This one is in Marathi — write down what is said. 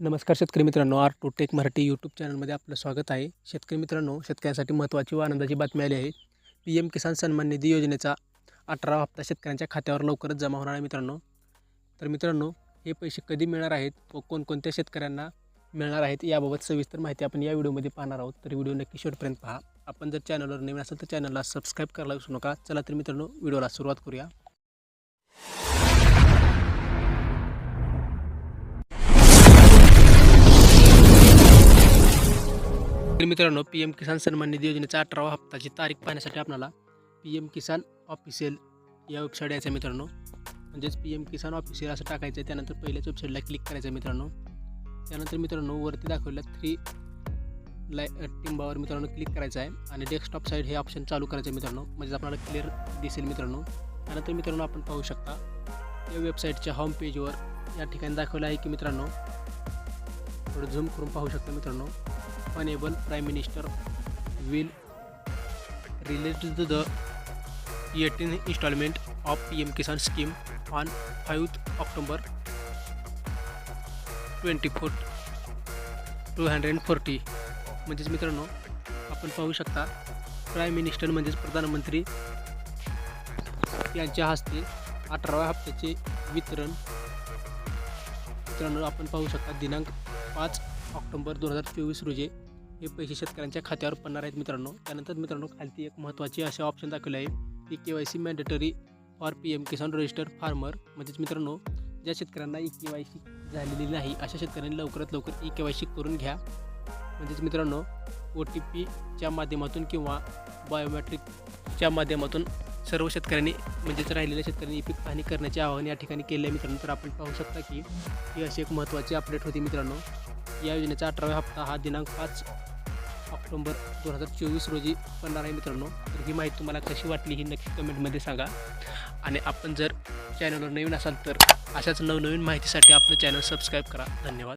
नमस्कार शेतकरी मित्रांनो R two tech Marathi YouTube चॅनलमध्ये आपलं स्वागत आहे. शेतकरी मित्रांनो शेतकऱ्यांसाठी महत्त्वाची व आनंदाची बातमी आली आहे. पी एम किसान सन्मान निधी योजनेचा अठरावा हप्ता शेतकऱ्यांच्या खात्यावर लवकरच जमा होणार आहे मित्रांनो. तर मित्रांनो हे पैसे कधी मिळणार आहेत व कोणकोणत्या शेतकऱ्यांना मिळणार आहेत याबाबत सविस्तर माहिती आपण या व्हिडिओमध्ये पाहणार आहोत. तर व्हिडिओ नक्की शेवटपर्यंत पहा. आपण जर चॅनलवर नवीन असेल तर चॅनलला सबस्क्राईब करायला विसरू नका. चला तर मित्रांनो व्हिडिओला सुरुवात करूया. तर मित्रांनो पी एम किसान सन्मान निधी योजनेचा अठरावा हप्ताची तारीख पाहण्यासाठी आपल्याला पी एम किसान ऑफिशियल या वेबसाईट यायचं मित्रांनो. म्हणजेच पी एम किसान ऑफिशियल असं टाकायचं आहे. त्यानंतर पहिल्याच वेबसाईटला क्लिक करायचं आहे मित्रांनो. त्यानंतर मित्रांनो वरती दाखवलेल्या थ्री लाय टिंबावर मित्रांनो क्लिक करायचं आहे. आणि डेस्कटॉप साईड हे ऑप्शन चालू करायचं आहे मित्रांनो. म्हणजे आपल्याला क्लिअर दिसेल मित्रांनो. त्यानंतर मित्रांनो आपण पाहू शकता या वेबसाईटच्या होम पेजवर या ठिकाणी दाखवलं आहे की मित्रांनो थोडं झूम करून पाहू शकता मित्रांनो. Enable prime minister will related the eighteen instalment of P M Kisan scheme on five October twenty four two hundred and forty. म्हणजेच मित्रांनो आपण पाहू शकता प्राईम मिनिस्टर म्हणजेच प्रधानमंत्री यांच्या हस्ते अठराव्या हप्त्याचे वितरण. मित्रांनो आपण पाहू शकता दिनांक पाच ऑक्टोबर दोन हजार चोवीस रोजी हे पैसे शेतकऱ्यांच्या खात्यावर पडणार आहेत मित्रांनो. त्यानंतर मित्रांनो खालती एक महत्त्वाची असे ऑप्शन दाखवले आहे. की K Y C mandatory for P M Kisan register farmer म्हणजेच मित्रांनो ज्या शेतकऱ्यांना ई के वाय सी झालेली नाही अशा शेतकऱ्यांनी लवकरात लवकर ई के वाय सी करून घ्या. म्हणजेच मित्रांनो ओ टी पीच्या माध्यमातून किंवा बायोमॅट्रिकच्या माध्यमातून सर्व शेतकऱ्यांनी म्हणजेच राहिलेल्या शेतकऱ्यांनी पीक पाहणी करण्याचे आवाहन या ठिकाणी केले आहे मित्रांनो. तर आपण पाहू शकता की ही अशी एक महत्त्वाची अपडेट होती मित्रांनो. या योजनेचा अठरावा हप्ता हा दिनांक पाच ऑक्टोंबर दोन हजार चोवीस रोजी पडणार आहे मित्रांनो. तर ही माहिती तुम्हाला कशी वाटली ही नक्की कमेंटमध्ये सांगा. आणि आपण जर चॅनलवर नवीन असाल तर अशाच नवनवीन माहितीसाठी आपलं चॅनल सबस्क्राईब करा. धन्यवाद.